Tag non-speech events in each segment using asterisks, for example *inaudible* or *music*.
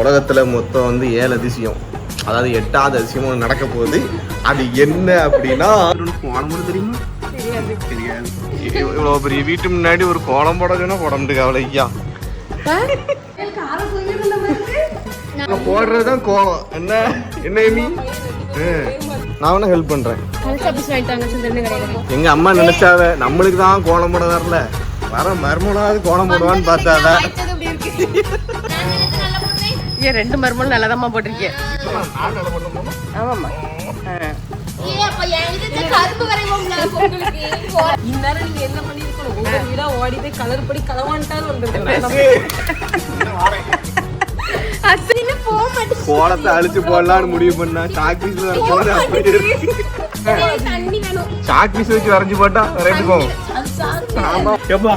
உலகத்தில் மொத்தம் வந்து ஏழு அதிசயம். அதாவது எட்டாவது அதிசயம் நடக்க போகுது. அது என்ன அப்படின்னா கோலம் தெரியுமா? தெரியாது. இவ்வளோ பெரிய வீட்டு முன்னாடி ஒரு கோலம் போடணும்னா போட கவலை ஐயா போடுறது தான் கோலம் என்ன? என்ன எமி நான் வேணா ஹெல்ப் பண்றேன். எங்க அம்மா நினைச்சாவ நம்மளுக்கு தான் கோலம் போட வரல. வர மருமனாவது கோலம் போடுவான்னு பார்த்தாவ ஏன் ரெண்டு மருமகளும் நல்லதாம்மா போட்டிருக்கேன் ஆமாம்மா. இந்நேரம் நீங்க என்ன பண்ணிருக்கணும் ஒவ்வொரு வீடா ஓடி போய் கலர் படி கலவான்ட்டாலும் கோலத்தை அழிச்சு போடலாம்னு முடிவு பண்ணா சாக் பீஸ் வர போது அப்படி இருக்கு. சாக் பீஸ் வச்சு வரைஞ்சு போட்டா ஆமா. ஏப்பா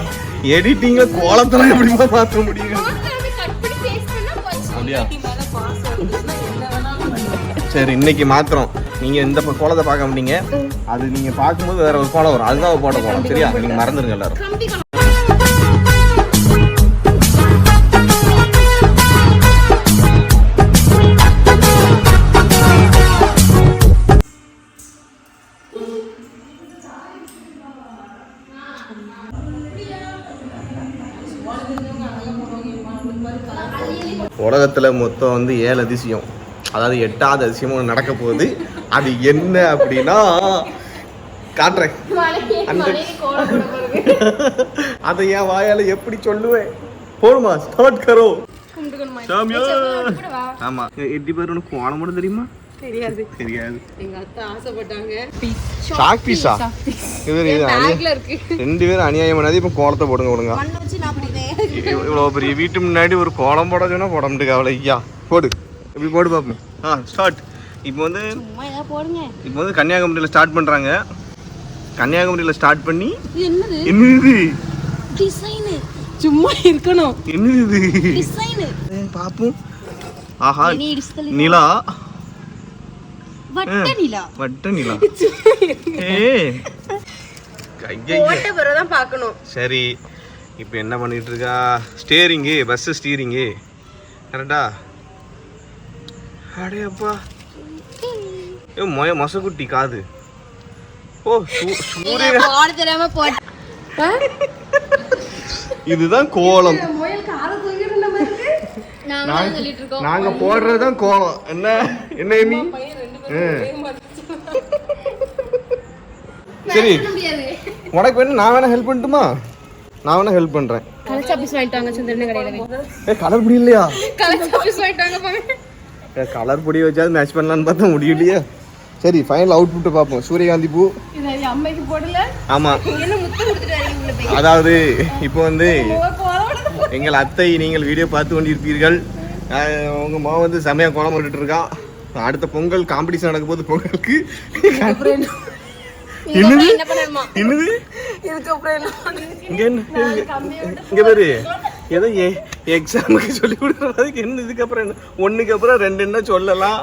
எடிட்டிங்ல கோலத்தெல்லாம் எப்படிமா மாத்த முடியும்? அப்படியா *laughs* சரி இன்னைக்கு மாத்திரம். நீங்க இந்த கோலத்தை பார்க்க மாட்டீங்க. அது நீங்க பார்க்கும்போது வேற ஒரு கோலம் வரும். அதுதான் போட கோலம் சரியா? நீங்க மறந்துருங்க எல்லாரும். உலகத்துல மொத்தம் வந்து ஏழு அதிசயம். அதாவது எட்டாவது அதிசயம் ஒன்று நடக்க போகுது. அது என்ன அப்படின்னா காட்டுறேன். அந்த அதை என் வாயால எப்படி சொல்லுவேன்? போடுமா ஸ்டார்ட் கரோ. சாமியா. ஆமா. எட்டி பேர் உனக்கு கோலம் மட்டும் தெரியுமா? தெரியாது. தெரியாது. எங்க அத்தை ஆசைப்பட்டாங்க. சாக் பீஸா இது ரெண்டு பேரும் அநியாயம் பண்ணாது இப்போ கோலத்தை போடுங்க விடுங்க இவ்வளோ பெரிய வீட்டு முன்னாடி ஒரு கோலம் போட சொன்னா போட முடியாது கவலை ஐயா போடு. இப்படி போடு பார்ப்போம் ஆ ஸ்டார்ட் இப்போ வந்து இப்போ வந்து கன்னியாகுமரியில் ஸ்டார்ட் பண்ணுறாங்க கன்னியாகுமரியில் ஸ்டார்ட் பண்ணி என்னது? என்னது? டிசைனு சும்மா இருக்கணும். என்னது டிசைனு பார்ப்போம் ஆஹா நிலா. வட்ட நிலா. வட்ட நிலா. ஏ. கையை போட்ட பிறகுதான் பார்க்கணும். சரி. இப்போ என்ன பண்ணிட்டு இருக்கா? ஸ்டேரிங்கு பஸ் ஸ்டீரிங்கு கரெக்டா? அடேப்பா ஏ மொய மொசக்குட்டி காது. ஓ சூ- சூரிய. இதுதான் கோலம். நாங்க நாங்க- தான் சொல்லிட்டு இருக்கோம். நாங்க போடுறது தான் கோலம். என்ன? என்ன எமி? சரி. உனக்கு வேணும் நான் வேணா ஹெல்ப் பண்ணட்டுமா? நான் வேணா ஹெல்ப் பண்றேன். கலர் சாப்பீஸ் வாங்கிட்டு வாங்க சந்திரன் கடையில ஏ கலர் பொடி இல்லையா? கலர் சாப்பீஸ் வாங்கிட்டு வாங்க பாருங்க கலர் பொடி வச்சாது மேட்ச் பண்ணலான்னு பார்த்தா முடியலையா. சரி ஃபைனல் அவுட்புட்டை பார்ப்போம். சூரியகாந்தி பூ. அம்மைக்கு போடல. ஆமா. அதாவது இப்போ வந்து எங்கள் அத்தை நீங்கள் வீடியோ பார்த்து கொண்டிருப்பீர்கள். அஹ், உங்க மாவன் வந்து செமையா கோலம் போட்டுட்டு இருக்கான் அடுத்த பொங்கல் காம்படிஷன் நடக்க போது பொங்கலுக்கு. என்னது? என்னது? இங்க என்ன? இங்க- இங்க பாரு. ஏதோ எக்ஸாமுக்கு சொல்லி கொடுக்குற மாதிரி என்ன இதுக்கப்புறம் என்ன? ஒண்ணுக்கு அப்புறம் ரெண்டு என்ன சொல்லலாம்?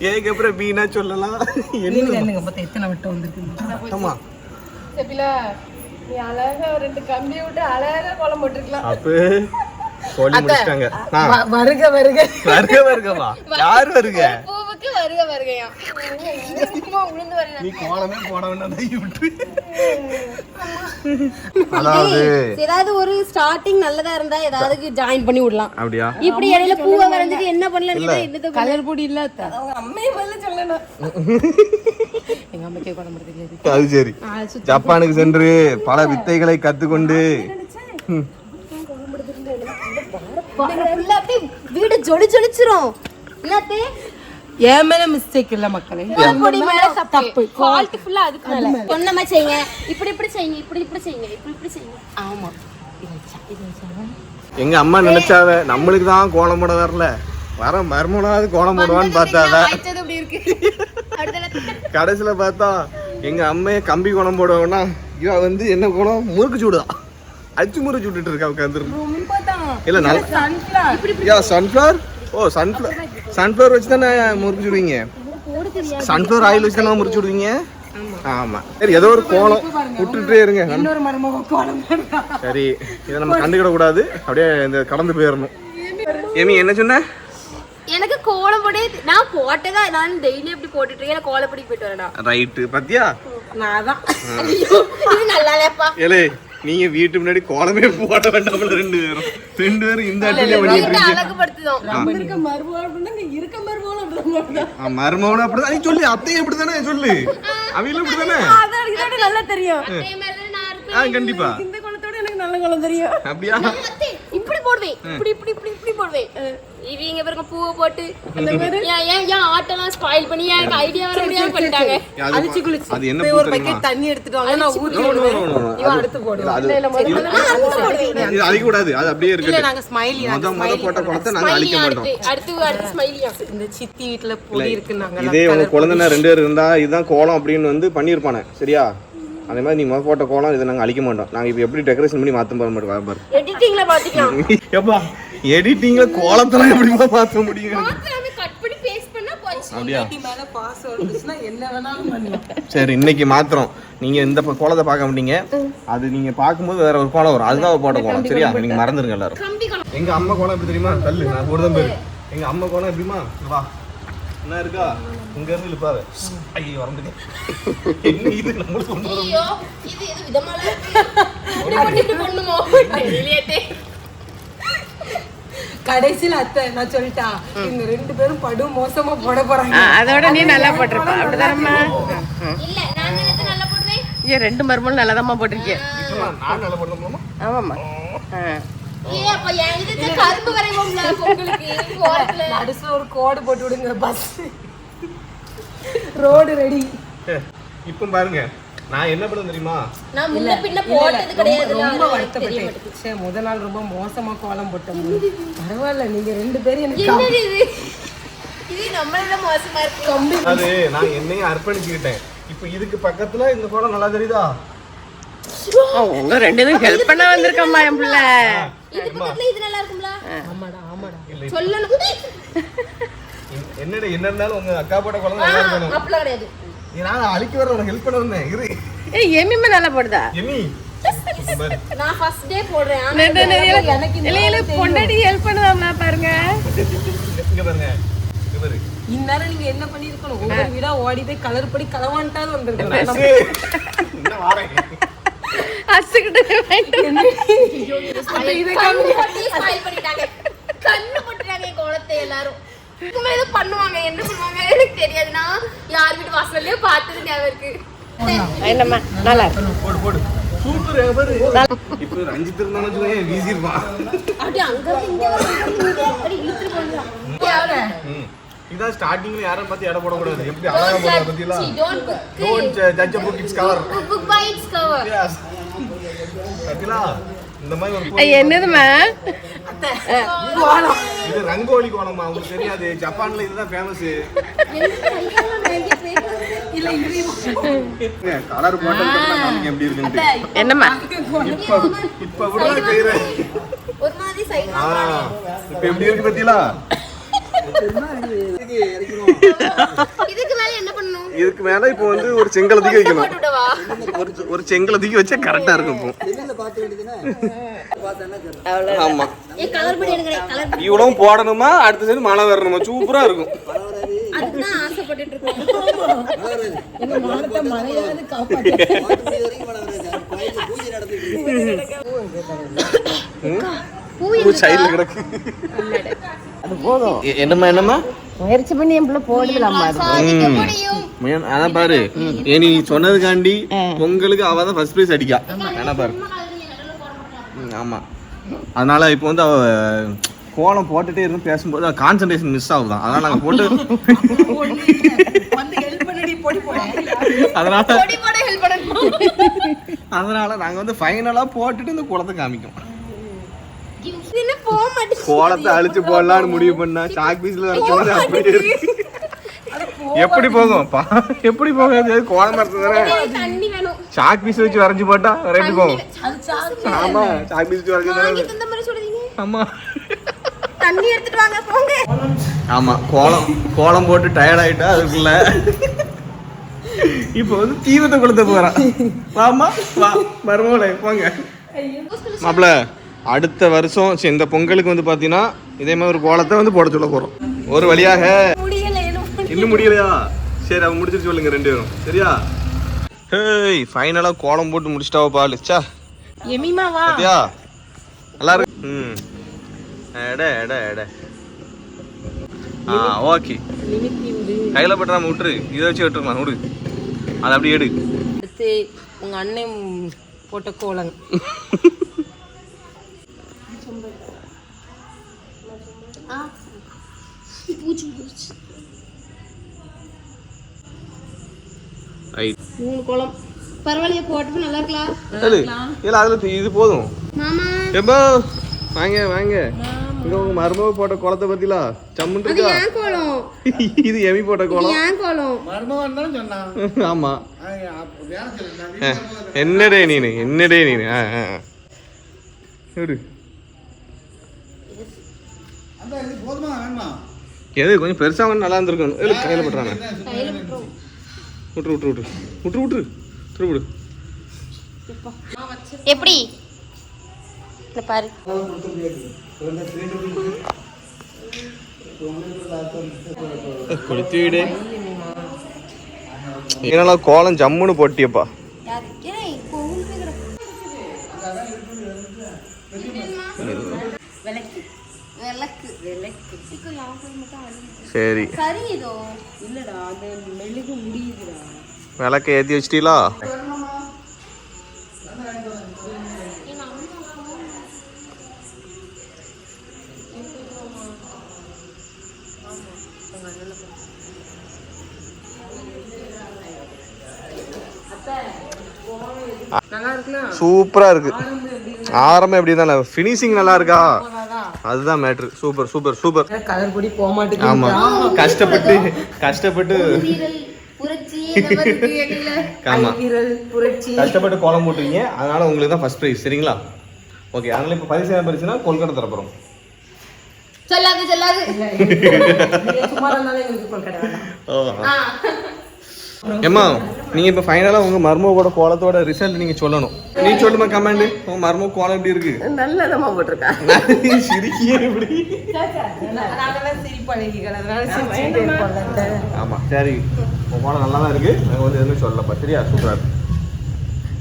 ஏக்கு அப்புறம் பீனா சொல்லலாம்? என்ன என்னங்க பார்த்தா எத்தனை வட்டம் வந்திருக்கு ஆமா. செப்பிலா நீ அழகா ரெண்டு கம்பி விட்டு அழகா கோலம் போட்டிருக்கலாம். அப்ப சொல்லி முடிச்சிட்டாங்க. ஆ, வருக வருக. வருக வருகமா யார் வருக? சும்மா உளுந்து வருக நீ கோலமே போட வேண்டாம் விட்டு. அதாவது ஏதாவது ஒரு ஸ்டார்டிங் நல்லதா இருந்தா ஏதாவது ஜாயின் பண்ணி விடலாம். அப்படியா? இப்படி இடையில பூவை வரைஞ்சிட்டு என்ன பண்ணலாம் என்னது கலர் பொடி இல்ல அவங்க அம்மையை மேல சொல்லணும். எங்க அம்மைக்கே கோலம் போட தெரியாது. அது சரி. ஜப்பானுக்கு சென்று பல வித்தைகளை கத்துக்கொண்டு வீடு ஜொலி ஜொலிச்சிரும். என்னத்தே என் மேல மிஸ்டேக் இல்ல மக்களே. தப்பு. குவாலிட்டி ஃபுல்லா அதுக்கு மேல. சொன்ன மாதிரி செய்யுங்க. இப்படி இப்படி செய்யுங்க. இப்படி இப்படி செய்யுங்க. இப்படி இப்படி செய்யுங்க. ஆமா. எங்க அம்மா நினைச்சாவ நம்மளுக்கு தான் கோலம் போட வரல. வர மருமனாவது கோலம் போடுவான்னு அடுத்தது கடைசியில பார்த்தா எங்க அம்மைய கம்பி கோலம் போடுவாங்கன்னா இவ வந்து என்ன கோலம்? முறுக்கு சூடுதான் அச்சு முறுக்கு சுட்டுட்டு இருக்கா உட்காந்து இல்ல நல்ல யா சன்ஃபிளவர் ஓ சன்ஃபிளவர் சன்ஃபிளவர் வச்சு தானே முறுக்கு சுடுவீங்க சன்ஃபிளவர் ஆயில் வச்சு தானே முறுக்கு சுடுவீங்க ஆமா. சரி ஏதோ ஒரு கோலம். விட்டுட்டே இருங்க. கோலம். சரி இதை நம்ம கண்டுக்கிட கூடாது. அப்படியே இந்த கடந்து போயிடணும். ஏமி என்ன சொன்ன? எனக்கு கோலப்பொடி நான் போட்டதா நான் டெய்லி எப்படி போட்டுட்டு இருக்கேன்? எனக்கு கோலப்பொடி போயிட்டு வரேன்டா. ரைட்டு பாத்தியா? நான் தான். நல்லா இல்லப்பா ஏலே நீங்க வீட்டு முன்னாடி கோலமே போட வேண்டாம்ல ரெண்டு பேரும். ரெண்டு பேரும் இந்த அட்டிலே பண்ணிட்டு மருமகள் அப்படிதான் நீ சொல்லு அத்தையும் அப்படிதானே சொல்லு. அவையில அப்படிதானே? நல்லா தெரியும். கண்டிப்பா. இந்த குளத்தோட எனக்கு நல்ல குளம் தெரியும். அப்படியா? போடுவேன். இப்படி இப்படி இப்படி இப்படி போடுவேன். இவங்க பாருங்க பூவை போட்டு ஏன் ஏன் ஏன் ஆட்டெல்லாம் ஸ்பாயில் பண்ணி ஏன் எனக்கு ஐடியா வர முடியாம பண்ணிட்டாங்க? அது- அழிச்சு குளிச்சு. அது என்ன போய் பூ ஒரு பக்கெட் தண்ணி எடுத்துட்டு வாங்க நான் ஊத்தி no. இவன் அடுத்து போடுவான். இல்ல, இல்ல, முதல்ல போடுவேன். இது அழிக்க கூடாது அது அப்படியே இல்ல இருக்குது நாங்க ஸ்மைலி முத முத போட்ட குளத்தை நாங்க ஸ்மைலி அழிக்க மாட்டோம். அடுத்து அடுத்து ஸ்மைலியா இந்த சித்தி வீட்டுல பொடி இருக்கு நாங்க இதே உங்க குழந்தைன ரெண்டு பேர் இருந்தா இதுதான் கோலம் அப்படின்னு வந்து பண்ணியிருப்பானே சரியா? அதே மாதிரி நீ முத போட்ட கோலம் இதை நாங்க அழிக்க மாட்டோம். நாங்க இப்போ எப்படி டெக்கரேஷன் பண்ணி மாத்த போற மாதிரி பாரு. எடிட்டிங்ல பாத்துக்கலாம் எப்பா எடிட்டிங்ல கோலத்தெல்லாம் எப்படிமா மாத்த முடியும்? மாத்திராம கட் பண்ணி பேஸ்ட் பண்ணா போச்சு. அப்படியா? சரி இன்னைக்கு மாத்திரம் நீங்க இந்த கோலத்தை பார்க்க மாட்டீங்க. அது நீங்க பார்க்கும்போது வேற ஒரு கோலம் வரும். அதுதான் போட்ட கோலம் சரியா? நீங்க மறந்துருங்க எல்லாரும். எங்க அம்மா கோலம் எப்படி தெரியுமா? தள்ளு நான் ஒரு தான் பேரு எங்க அம்மா கோலம் எப்படிமா வா. என்ன இருக்கா? இங்க இருந்து இழுப்பாரு ஐயோ வரந்துங்க என்ன இது? நம்மளுக்கு கொண்டு வர இது இது விதமால இருக்கு? இப்படி பண்ணிட்டு பண்ணுமோ தெரியலையே கடைசியில அத்தை நான் சொல்லிட்டா இந்த ரெண்டு பேரும் படு மோசமா போட போறாங்க. அதோட நீ நல்லா போட்டிருப்ப. அப்படிதானம்மா இல்ல நான் நினைத்து நல்லா போடுவேன்? ஏன் ரெண்டு மருமகளும் நல்லா தான் போட்டிருக்கேன் இப்ப நான் நல்லா பண்ணணுமா ஆமாம்மா. ஒரு கோடு போட்டு விடுங்க பஸ். Road ready. இப்போ பாருங்க. நான் என்ன பண்ண தெரியுமா? நான் முன்ன பின்ன போட்டது கிடையாது. ரொம்ப வருத்தப்பட்டேன். சே முத நாள் ரொம்ப மோசமா கோலம் போட்டோம் பரவாயில்ல நீங்க ரெண்டு பேரும் எனக்கு என்னது இது? இது நம்மளோட மோசமா இருக்கு. அது நான் என்னையும் அர்ப்பணிச்சுக்கிட்டேன். இப்போ இதுக்கு பக்கத்துல இந்த கோலம் நல்லா தெரியுதா? உங்க ரெண்டு பேரும் ஹெல்ப் பண்ண வந்திருக்கம்மா என் பிள்ளை. இது பக்கத்துல இது நல்லா இருக்கும்ல? ஆமாடா ஆமாடா. சொல்லணும். *laughs* என்னடா என்ன இருந்தாலும் உங்க அக்கா போட்ட கோலம் நல்லா இருக்கணும். அப்படிலாம் கிடையாது. நான் அழிக்க வர உனக்கு ஹெல்ப் பண்ண வந்தேன் இரு. ஏய் எம்மிமே நல்லா போடுதா? எமி பாரு. *laughs* நான் ஃபர்ஸ்ட் டே போடுறேன். நெடு இல்ல இல்ல பொண்டாட்டி ஹெல்ப் பண்ணுதாம்மா பாருங்க. இங்க பாருங்க இங்க பாரு. இந்நேரம் நீங்க என்ன பண்ணிருக்கணும் ஒவ்வொரு வீடா ஓடி போய் கலர் படி கலவான்ட்டாது வந்திருக்கணும். அசுக்கிட்டு கண்ணு போட்டு ஸ்மைல் பண்ணிட்டாங்க. கண்ணு போட்டுட்டாங்க என் கோலத்தை எல்லாரும். ஏதோ பண்ணுவாங்க என்ன பண்ணுவாங்க? எனக்கு தெரியாதுன்னா யார் வீட்டு வாசல்லயே பார்த்தது ஞாபகம் இருக்கு. என்னம்மா? நல்லா இருக்கு. போடு போடு சூப்பர் பாரு இப்போ ரஞ்சித் இருந்தானு வச்சுக்கோங்க வீசிருப்பான் அப்படி அங்க இருந்து இங்க வரைக்கும் அப்படி இழுத்துட்டு போடுறான் ம். இதான் ஸ்டார்டிங்ல யாரும் பார்த்து எடை போடக்கூடாது. எப்படி அழகா don't judge book its cover book book by its cover S பத்திலா இந்த மாதிரி ஒரு ஐ, என்னதும்மா? இது ரங்கோலி கோலமா உங்களுக்கு தெரியாது. ஜப்பான்ல இதுதான் ஃபேமஸ் கலர் போட்டதுக்கு எப்படி இருக்குன்னு என்னம்மா? இப்ப இப்ப கூட செய்யறேன் ஒரு மாதிரி சைடு ஆ. இப்ப எப்படி இருக்கு பத்திலா இதுக்கு மேல என்ன பண்ணணும்? இதுக்கு மேல இப்போ வந்து ஒரு செங்கலை தூக்கி வைக்கணும். ஒரு ஒரு செங்கலை தூக்கி வச்சா கரெக்டா இருக்கும் இப்போ. ஆமா. இவ்வளவும் போடணுமா? அடுத்த சைடு மழை வரணுமா? சூப்பரா இருக்கும். அதுக்கு தான் ஆசைப்பட்டுட்டு இருக்கோம் எங்க மானத்தை மழையாவது காப்பாத்து பூ சைடுல கிடக்கு. அது போதும். எ- என்னம்மா என்னம்மா? முயற்சி பண்ணி என் பிள்ளை மேன், அதான் பாரு. ஏ நீ சொன்னதுக்காண்டி பொங்கலுக்கு அவ தான் ஃபர்ஸ்ட் ப்ரைஸ் அடிக்கா என்ன பாரு. ஆமா. அதனால இப்போ வந்து அவ கோலம் போட்டுட்டே இருந்து பேசும்போது கான்சன்ட்ரேஷன் மிஸ் ஆகுதான். அதனால நாங்க போட்டு வந்து ஹெல்ப் பண்ணடி பொடி போட. அதனால பொடி போட ஹெல்ப் பண்ணணும் அதனால நாங்க வந்து ஃபைனலா போட்டுட்டு இந்த குளத்தை காமிக்கும். கோலத்தை அழிச்சு போடலாம்னு முடிவு பண்ணா சாக் பீஸ்ல வரைக்கும் அப்படியே எப்படி போகும்? பா எப்படி போகும்? அது கோலம் மரத்து வேணும் சாக் பீஸ் வச்சு வரைஞ்சு போட்டா எப்படி போகும் அது சாக்கு ஆமா சாக் பீஸ் வச்சு வரைஞ்சு ஆமா தண்ணி எடுத்துட்டு வாங்க போங்க ஆமா கோலம் கோலம் போட்டு டயர்ட் ஆயிட்டா அதுக்குள்ள இப்போ வந்து தீவத்தை கொளுத்த போறான் வாமா வா மருமகளே போங்க மாப்பிள அடுத்த வருஷம் சரி, இந்த பொங்கலுக்கு வந்து பாத்தீங்கன்னா இதே மாதிரி ஒரு கோலத்தை வந்து போட சொல்ல போறோம் ஒரு வழியாக இன்னும் முடியலையா சரி அவன் முடிச்சிட்டு சொல்லுங்க ரெண்டு பேரும் சரியா ஹேய் ஃபைனலா கோலம் போட்டு முடிச்சிட்டாவப்பா லிச்சா எமிமாவா பாத்தியா நல்லா இருக்கு ம். எட எட எட. ஆ ஓகே. கையில பட்டு நம்ம விட்டுரு. இதை வச்சு விட்டுருக்கலாம் விடு. அதை அப்படியே எடு. அடுத்து உங்க அண்ணன் போட்ட கோலங்க *laughs* ரைட் மூணு குளம் பரவாயில்லையே போட்டு நல்லா இருக்கலாம் ஏழு இல்ல அதுல இது போதும். மாமா. எப்போ வாங்க வாங்க. இங்க உங்க மருமக போட்ட குளத்தை பத்திலா? சம்முன் அது இருக்கா? *laughs* இது எமி போட்ட குளம் ஏன் கோலம். *laughs* ஆமா. அஹ், என்னடே நீனு என்னடே நீனு? ஆ, ஆ. எடு. எது கொஞ்சம் பெருசா வந்து நல்லா இருந்திருக்கணும். கையில பட்டுறாங்க கையில விட்டுரும் விட்டுரு விட்டுரு விட்டுரு விட்டுரு விட்டுரு விட்டுரு விடு. எப்படி? இந்த பாரு. கொளுத்தி விடு. என்னடா கோலம் ஜம்முன்னு போட்டியப்பா. விளக்கு. விளக்கு. விளக்கு. சீக்கிரம் போய் மட்டும் அழியுது சரி. சரி இதோ இல்லடா அது மெழுகு முடியுதுடா. விளக்க ஏத்தி வச்சிட்டீங்களா சூப்பரா இருக்கு. ஆரம்பம் எப்படி இருந்தாலும் ஃபினிஷிங் நல்லா இருக்கா? அதுதான் மேட்ரு சூப்பர் சூப்பர் சூப்பர் கலர் பொடி போக மாட்டேங்குது. ஆமா. கஷ்டப்பட்டு கஷ்டப்பட்டு. ஆமா. கஷ்டப்பட்டு கோலம் போட்டுருக்கீங்க அதனால உங்களுக்கு தான் ஃபர்ஸ்ட் ப்ரைஸ் சரிங்களா? ஓகே அதனால இப்போ பரிசு என்ன பரிசுனா கொல்கட்டை தரப்போறோம். சொல்லாது சொல்லாது. சும்மா இருந்தாலும் எங்களுக்கு கொல்கட்டை வேண்டாம். ஆ. ஏம்மா நீங்க இப்போ ஃபைனலாக உங்க மர்மவோட கோலத்தோட ரிசல்ட் நீங்க சொல்லணும். நீ சொல்லுமா கமெண்ட் உங்க மர்ம கோலம் எப்படி இருக்கு? நல்லதமா போட்டிருக்கா. *laughs* சிரிக்கியே எப்படி அதனாலதான் சிரிப்பு அழகிகள் அதனால சிரிச்சுட்டே இருப்பாங்க ஆமா சரி. உங்க கோலம் நல்லா தான் இருக்கு. நாங்க வந்து எதுவும் சொல்லப்பா சரியா? சூப்பரா இருக்கு.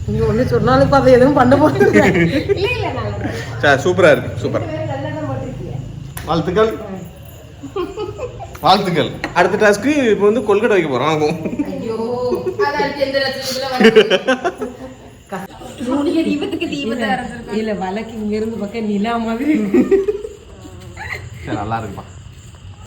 நீங்க ஒண்ணு சொன்னாலும் இப்ப அதை எதுவும் பண்ண போறது இல்ல. இல்ல நல்லா சரி சூப்பரா இருக்கு. சூப்பர். வாழ்த்துக்கள். வாழ்த்துக்கள். அடுத்த டாஸ்க்கு இப்போ வந்து கொல்கட்டை வைக்க போறோம். ஆகும் இல்ல வழக்கு இங்க இருந்து பக்கம் நிலா மாதிரி. சரி நல்லா இருக்குப்பா.